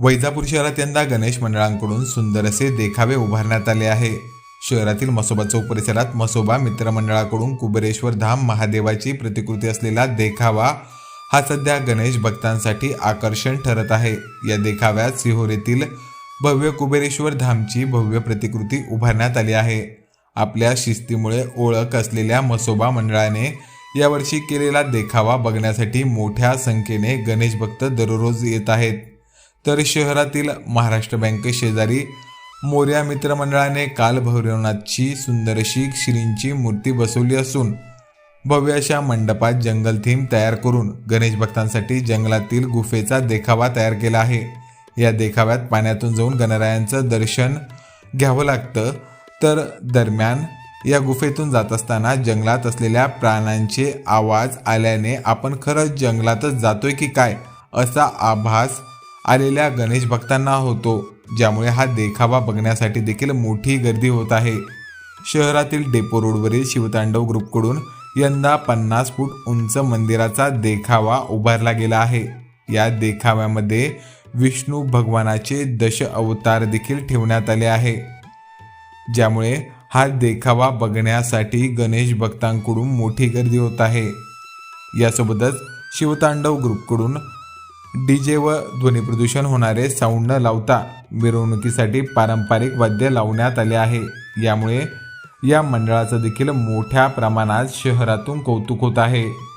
वैजापूर शहरात यंदा गणेश मंडळांकडून सुंदर असे देखावे उभारण्यात आले आहे. शहरातील मसोबा चौक परिसरात मसोबा मित्रमंडळाकडून कुबरेश्वर धाम महादेवाची प्रतिकृती असलेला देखावा हा सध्या गणेश भक्तांसाठी आकर्षण ठरत आहे. या देखाव्यात सिहोरेतील भव्य कुबेरेश्वर धामची भव्य प्रतिकृती उभारण्यात आली आहे. आपल्या शिस्तीमुळे ओळख असलेल्या मसोबा मंडळाने यावर्षी केलेला देखावा बघण्यासाठी मोठ्या संख्येने गणेश भक्त दररोज येत आहेत. तर शहरातील महाराष्ट्र बँके शेजारी मोर्या मित्रमंडळाने काल भैरवनाथची सुंदर अशी श्रींची मूर्ती बसवली असून भव्य अशा मंडपात जंगल थीम तयार करून गणेश भक्तांसाठी जंगलातील गुफेचा देखावा तयार केला आहे. या देखाव्यात पाण्यातून जाऊन गणरायांचं दर्शन घ्यावं लागतं. तर दरम्यान या गुफेतून जात असताना जंगलात असलेल्या प्राण्यांचे आवाज आल्याने आपण खरंच जंगलातच जातोय की काय असा आभास आलेल्या गणेश भक्तांना होतो ज्यामुळे हा देखावा बघण्यासाठी देखील मोठी गर्दी होत आहे. शहरातील डेपो रोडवरील शिवतांडव ग्रुपकडून यंदा पन्नास फूट उंच मंदिराचा देखावा उभारला गेला आहे. या देखाव्यामध्ये विष्णू भगवानाचे दश अवतार देखील ठेवण्यात आले आहे. ज्यामुळे हा देखावा बघण्यासाठी गणेश भक्तांकडून मोठी गर्दी होत आहे. यासोबतच शिवतांडव ग्रुपकडून डीजे व ध्वनी प्रदूषण होणारे साऊंड न लावता मिरवणुकीसाठी पारंपरिक वाद्य लावण्यात आले आहे. यामुळे या मंडळाचं देखील मोठ्या प्रमाणात शहरातून कौतुक होत आहे.